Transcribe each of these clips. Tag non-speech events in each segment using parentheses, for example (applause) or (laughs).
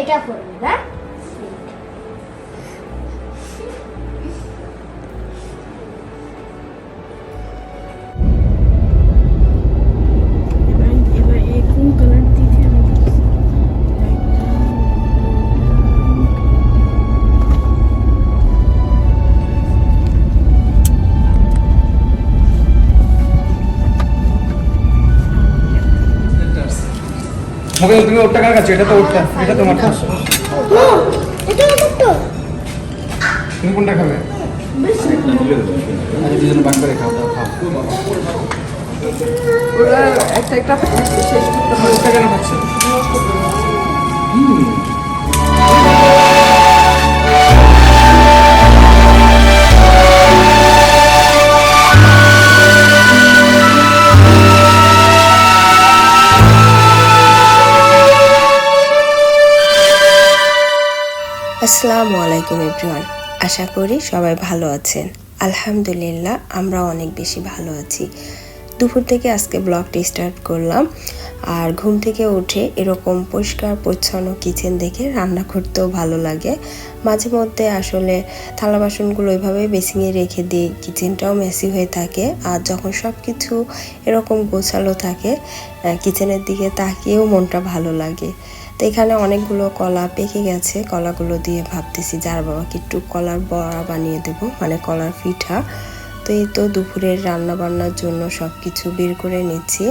এটা পড়বি না মুখে তুমি ওটা কার কাছে এটা তো ওরটা এটা তোমার তো এটা আমার তো তুমি কোনটা খাবে? আরে দুজন ভাগ করে খাও দাও খাও। ওরা একটা একটা শেষ করতে হবে। ওটা কেন হচ্ছে হুম। আসসালামু আলাইকুম এভরিওয়ান। আশা করি সবাই ভালো আছেন। আলহামদুলিল্লাহ আমরা অনেক বেশি ভালো আছি। দুপুর থেকে আজকে ব্লগটি স্টার্ট করলাম। আর ঘুম থেকে উঠে এরকম পরিষ্কার, পরিচ্ছন্ন কিচেন দেখে রান্না করতেও ভালো লাগে। মাঝে মধ্যে আসলে থালা বাসনগুলো ওইভাবে বেসিংয়ে রেখে দিই, কিচেনটাও মেসি হয়ে থাকে। আর যখন সব কিছু এরকম গোছালো থাকে কিচেনের দিকে তাকিয়েও মনটা ভালো লাগে। তো এখানে অনেকগুলো কলা পেকে গেছে, কলাগুলো দিয়ে ভাবতেছি, যার বাবাকে একটু কলার বড়া বানিয়ে দেব মানে কলার পিঠা। তো এই তো দুপুরের রান্না বান্নার জন্য সব কিছু বের করে নিচ্ছি।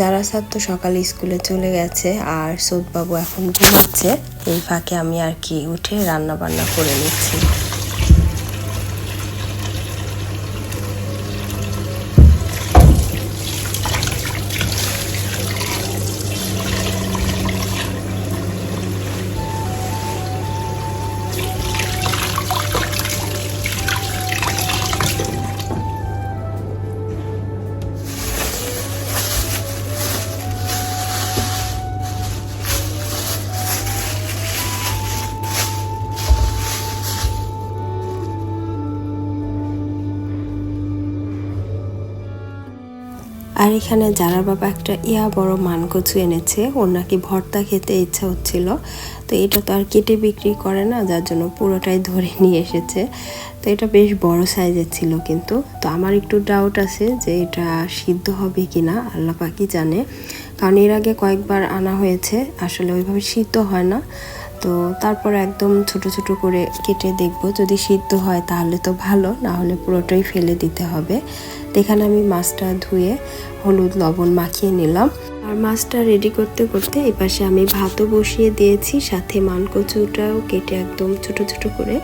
যারা তো সকালে স্কুলে চলে গেছে, আর সৌদবাবু এখন ঘুমাচ্ছে, এই ফাঁকে আমি আর কি উঠে রান্না বান্না করে নিচ্ছি। এখানে যারা বাবা একটা ইয়া বড় মানকচু এনেছে। ওর নাকি ভর্তা খেতে ইচ্ছা হচ্ছিল। তো এটা তো আর কেটে বিক্রি করে না, যার জন্য পুরোটাই ধরে (laughs) নিয়ে এসেছে। তো এটা বেশ বড় সাইজের ছিল কিন্তু। তো আমার একটু ডাউট আছে যে এটা সিদ্ধ হবে কি না আল্লাহ পাকি জানে। কারণ এর আগে কয়েকবার আনা হয়েছে, আসলে ওইভাবে সিদ্ধ হয় না। তো তারপর একদম ছোট ছোট করে কেটে দেখব। যদি সিদ্ধ হয় তাহলে তো ভালো, না হলে পুরোটাই ফেলে দিতে হবে। তো এখানে আমি মাছটা ধুয়ে হলুদ, লবণ মাখিয়ে নিলাম। আর মাছটা রেডি করতে করতে এই পাশে আমি ভাতও বসিয়ে দিয়েছি, সাথে মানকচুটাও কেটে একদম ছোট ছোট করে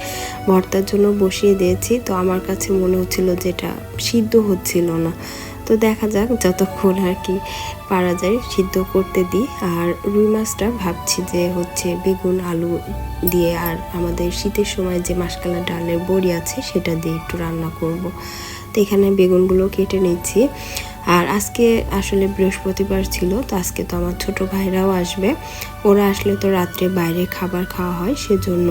ভর্তার জন্য বসিয়ে দিয়েছি। তো আমার কাছে মনে হচ্ছিল যেটা সিদ্ধ হচ্ছিল না। তো দেখা যাক যতক্ষণ আর কি পারা যায় সিদ্ধ করতে দিই। আর রুই মাছটা ভাবছি যে হচ্ছে বেগুন, আলু দিয়ে আর আমাদের শীতের সময় যে মাসকালা ডালের বড়ি আছে সেটা দিয়ে একটু রান্না করব। তো এখানে বেগুনগুলো কেটে নিচ্ছি। আর আজকে আসলে বৃহস্পতিবার ছিল, তো আজকে তো আমার ছোট ভাইরাও আসবে। ওরা আসলে তো রাত্রে বাইরে খাবার খাওয়া হয়, সেজন্য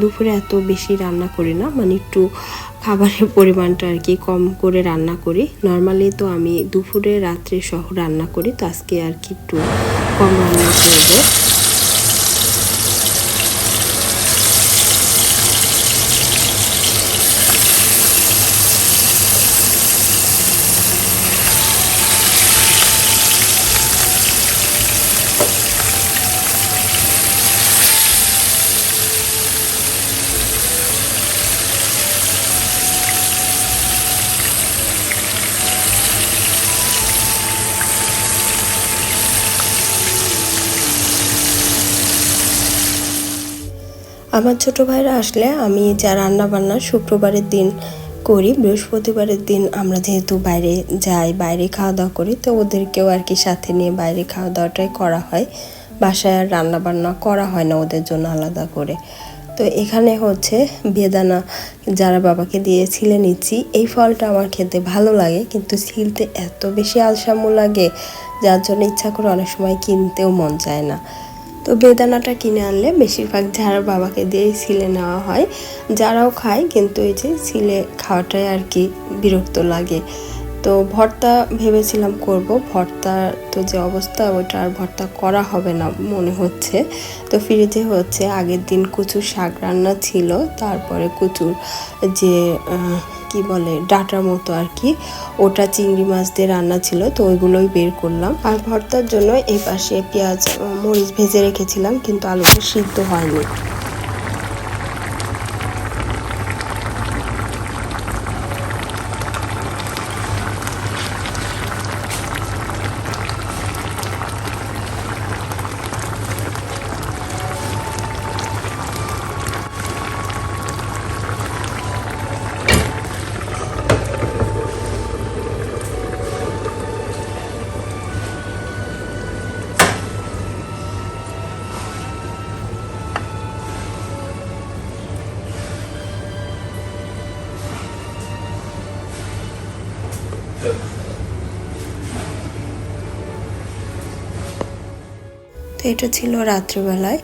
দুপুরে এত বেশি রান্না করি না। মানে একটু খাবারের পরিমাণটা আর কি কম করে রান্না করি। নর্মালি তো আমি দুপুরে, রাত্রে সহ রান্না করি, তো আজকে আর কি একটু কম রান্না করব। আমার ছোট ভাইরা আসলে আমি যা রান্না বান্না শুক্রবারের দিন করি, বৃহস্পতিবারের দিন আমরা যেহেতু বাইরে যাই, বাইরে খাওয়া দাওয়া করি, তো ওদেরকেও আর কি সাথে নিয়ে বাইরে খাওয়া দাওয়াটাই করা হয়। বাসায় আর রান্না বান্না করা হয় না ওদের জন্য আলাদা করে। তো এখানে হচ্ছে বেদানা যারা বাবাকে দিয়ে ছিলে নিচ্ছি, এই ফলটা আমার খেতে ভালো লাগে, কিন্তু ছিলতে এত বেশি আলসামু লাগে, যার জন্য ইচ্ছা করে অনেক সময় কিনতেও মন চায় না। তো বেদানাটা কিনে আনলে বেশিরভাগ যারা বাবাকে দিয়েই সিলে নেওয়া হয়, যারাও খায়, কিন্তু এই যে সিলে খাওয়াটাই আর কি বিরক্ত লাগে। তো ভর্তা ভেবেছিলাম করব। ভর্তার তো যে অবস্থা ওইটা আর ভর্তা করা হবে না মনে হচ্ছে। তো ফ্রিজে হচ্ছে আগের দিন কচুর শাক রান্না ছিল, তারপরে কচুর যে কি বলে, ডাটার মতো আর কি, ওটা চিংড়ি মাছ দিয়ে রান্না ছিল, তো ওইগুলোই বের করলাম। আর ভর্তার জন্য এই পাশে পেঁয়াজ, মরিচ ভেজে রেখেছিলাম, কিন্তু আলুটা সিদ্ধ হয়নি। তো এটা ছিল রাত্রিবেলায়।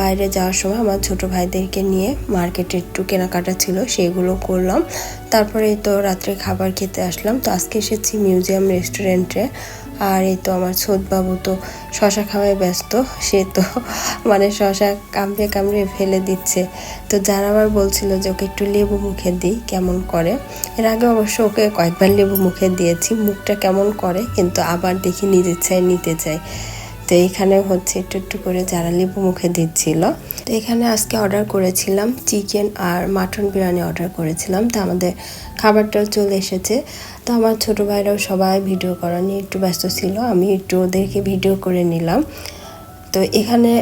বাইরে যাওয়ার সময় আমার ছোট ভাইদেরকে নিয়ে মার্কেটে একটু কেনাকাটা ছিল, সেগুলো করলাম। তারপরে তো রাত্রে খাবার খেতে আসলাম। তো আজকে এসেছি মিউজিয়াম রেস্টুরেন্টে। আর এই তো আমার বাবু তো শশা খাওয়ায় ব্যস্ত, সে তো (laughs) মানে শশা কামড়ে কামড়ে ফেলে দিচ্ছে। তো যারা আবার বলছিল যে ওকে একটু লেবু মুখে দিই, কেমন করে। এর আগে অবশ্য ওকে কয়েকবার লেবু মুখে দিয়েছি, মুখটা কেমন করে, কিন্তু আবার দেখি নিজের চাই নিতে চাই তো এইখানে হচ্ছে একটু একটু করে যারা লেবু মুখে দিচ্ছিল, তো এখানে আজকে অর্ডার করেছিলাম চিকেন আর মাটন বিরিয়ানি অর্ডার করেছিলাম। তো আমাদের খাবারটাও চলে এসেছে। তো আমার ছোটো ভাইরাও সবাই ভিডিও করা নিয়ে একটু ব্যস্ত ছিল, আমি একটু ওদেরকে ভিডিও করে নিলাম। তো এখানে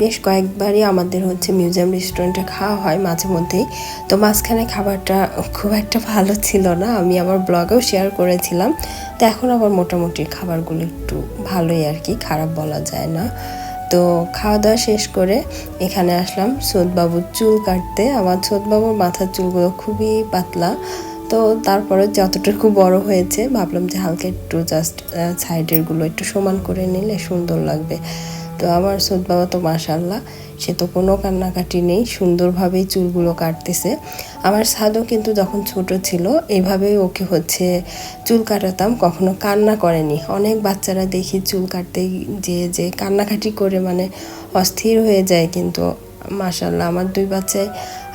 বেশ কয়েকবারই আমাদের হচ্ছে মিউজিয়াম রেস্টুরেন্টে খাওয়া হয় মাঝে মধ্যেই। তো মাঝখানে খাবারটা খুব একটা ভালো ছিল না, আমি আমার ব্লগেও শেয়ার করেছিলাম। তো এখন আবার মোটামুটি খাবারগুলো একটু ভালোই আর কি, খারাপ বলা যায় না। তো খাওয়া দাওয়া শেষ করে এখানে আসলাম, সোদবাবুর চুল কাটতে। আমার সোদবাবুর মাথার চুলগুলো খুবই পাতলা। তো তারপরে যতটুকু বড় হয়েছে, ভাবলাম যে হালকা একটু জাস্ট সাইডেরগুলো একটু সমান করে নিলে সুন্দর লাগবে। তো আমার সোদ বাবা তো মাশাল্লাহ সে তো কোনো কান্নাকাটি নেই, সুন্দরভাবেই চুলগুলো কাটতেছে। আমার সাদও কিন্তু যখন ছোট ছিল এইভাবেই ওকে হচ্ছে চুল কাটাতাম, কখনো কান্না করেনি। অনেক বাচ্চারা দেখি চুল কাটতে যে যে কান্নাকাটি করে মানে অস্থির হয়ে যায় কিন্তু মাশাল্লাহ আমার দুই বাচ্চাই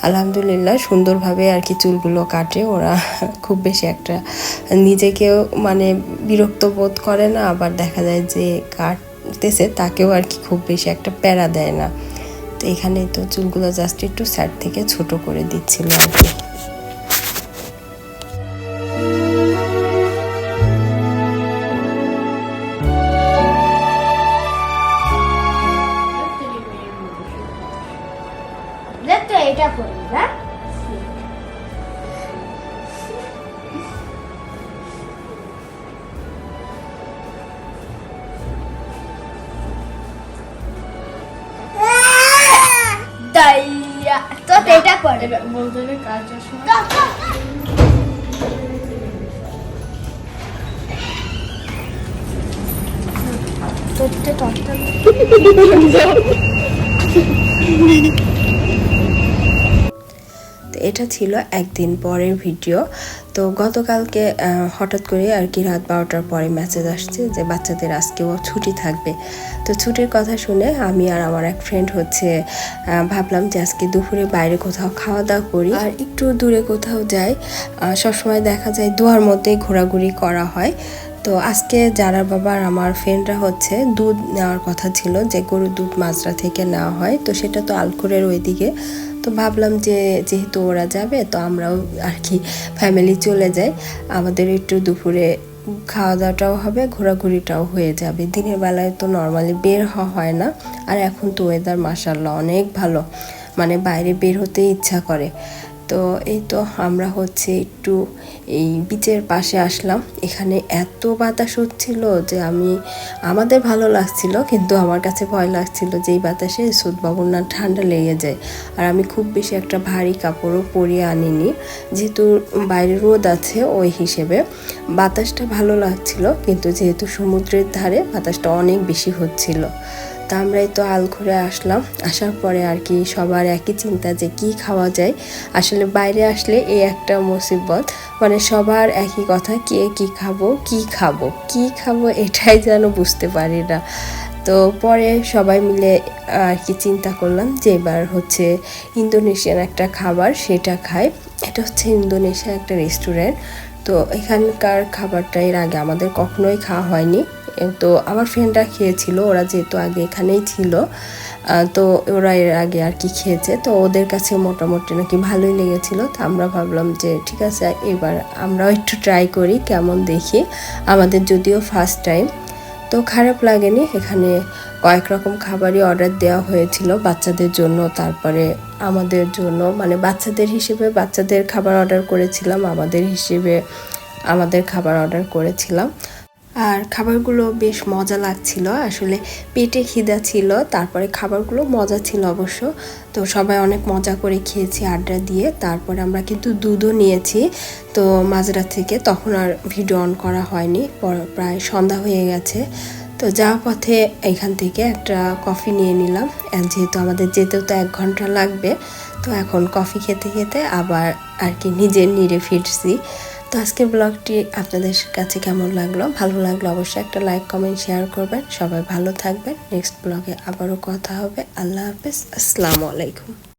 আলহামদুলিল্লাহ, সুন্দরভাবে আর কি চুলগুলো কাটে। ওরা খুব বেশি একটা নিজেকেও মানে বিরক্ত বোধ করে না, আবার দেখা যায় যে কাটতেছে তাকেও আর কি খুব বেশি একটা প্যারা দেয় না। তো এখানে তো চুলগুলো জাস্ট একটু সাইড থেকে ছোট করে দিচ্ছিল আর কি। এটা করে এটা বলতে হবে এটা ছিল একদিন পরের ভিডিও। তো গতকালকে হঠাৎ করে আর কি রাত বারোটার পরে মেসেজ আসছে যে বাচ্চাদের আজকেও ছুটি থাকবে। তো ছুটির কথা শুনে আমি আর আমার এক ফ্রেন্ড হচ্ছে ভাবলাম যে আজকে দুপুরে বাইরে কোথাও খাওয়া দাওয়া করি। আর একটু দূরে কোথাও যাই সবসময় দেখা যায় দুয়ার মধ্যেই ঘোরাঘুরি করা হয়। তো আজকে যারা বাবার আমার ফ্রেন্ডরা হচ্ছে, দুধ নেওয়ার কথা ছিল যে গরুর দুধ মাজরা থেকে নেওয়া হয়। তো সেটা তো আলকুরের ওইদিকে। তো ভাবলাম যে যেহেতু ওরা যাবে, তো আমরাও আর কি ফ্যামিলি চলে যাই। আমাদের একটু দুপুরে খাওয়া দাওয়াটাও হবে, ঘোরাঘুরিটাও হয়ে যাবে। দিনের বেলায় তো নর্মালি বের হওয়া হয় না। আর এখন তো ওয়েদার মাসাল্লাহ অনেক ভালো। মানে বাইরে বের হতে ইচ্ছা করে। তো এই তো আমরা হচ্ছে একটু এই বিচের পাশে আসলাম। এখানে এত বাতাস হচ্ছিল যে আমি, আমাদের ভালো লাগছিল, কিন্তু আমার কাছে ভয় লাগছিল যে এই বাতাসে সুদবাবুর না ঠান্ডা লেগে যায়। আর আমি খুব বেশি একটা ভারী কাপড়ও পরিয়ে আনিনি। যেহেতু বাইরে রোদ আছে ওই হিসেবে বাতাসটা ভালো লাগছিল, কিন্তু যেহেতু সমুদ্রের ধারে বাতাসটা অনেক বেশি হচ্ছিল। তা আমরাই তো আল ঘুরে আসলাম। আসার পরে আর কি সবার একই চিন্তা যে কি খাওয়া যায়। আসলে বাইরে আসলে এই একটা মুসিবত। মানে সবার একই কথা, কে কি খাব কি খাব কি খাব এটাই যেন বুঝতে পারি না। তো পরে সবাই মিলে আর কি চিন্তা করলাম যে এবার হচ্ছে ইন্দোনেশিয়ান একটা খাবার সেটা খাই। এটা হচ্ছে ইন্দোনেশিয়া একটা রেস্টুরেন্ট। তো এখানকার খাবারটা এর আগে আমাদের কখনোই খাওয়া হয়নি। তো আমার ফ্রেন্ডরা খেয়েছিল, ওরা যেহেতু আগে এখানেই ছিল তো ওরা এর আগে আর কি খেয়েছে, তো ওদের কাছে মোটামুটি নাকি ভালোই লেগেছিল, তো আমরা ভাবলাম যে ঠিক আছে, এবার আমরাও একটু ট্রাই করি, কেমন দেখি, আমাদের যদিও ফার্স্ট টাইম তো খারাপ লাগেনি, এখানে কয়েক রকম খাবারই অর্ডার দেওয়া হয়েছিল বাচ্চাদের জন্য, তারপরে আমাদের জন্য মানে বাচ্চাদের হিসেবে বাচ্চাদের খাবার অর্ডার করেছিলাম, আমাদের হিসেবে আমাদের খাবার অর্ডার করেছিলাম আর খাবারগুলো বেশ মজা লাগছিল। আসলে পেটে খিদা ছিল, তারপরে খাবারগুলো মজা ছিল অবশ্য। তো সবাই অনেক মজা করে খেয়েছি আড্ডা দিয়ে। তারপরে আমরা কিন্তু দুধও নিয়েছি। তো মাঝরাত থেকে তখন আর ভিডিও অন করা হয়নি। পর- প্রায় সন্ধ্যা হয়ে গেছে। তো যাওয়ার পথে এখান থেকে একটা কফি নিয়ে নিলাম। যেহেতু আমাদের যেতেও তো এক ঘণ্টা লাগবে, তো এখন কফি খেতে খেতে আবার আর কি নিজের নিরে ফিরছি। তো আজকের ব্লগটি আপনাদের কাছে কেমন লাগল? ভালো লাগল অবশ্যই একটা লাইক, কমেন্ট শেয়ার করবেন। সবাই ভালো থাকবেন। নেক্সট ব্লগে আবারও কথা হবে। আল্লাহ হাফেজ। আসসালামু আলাইকুম।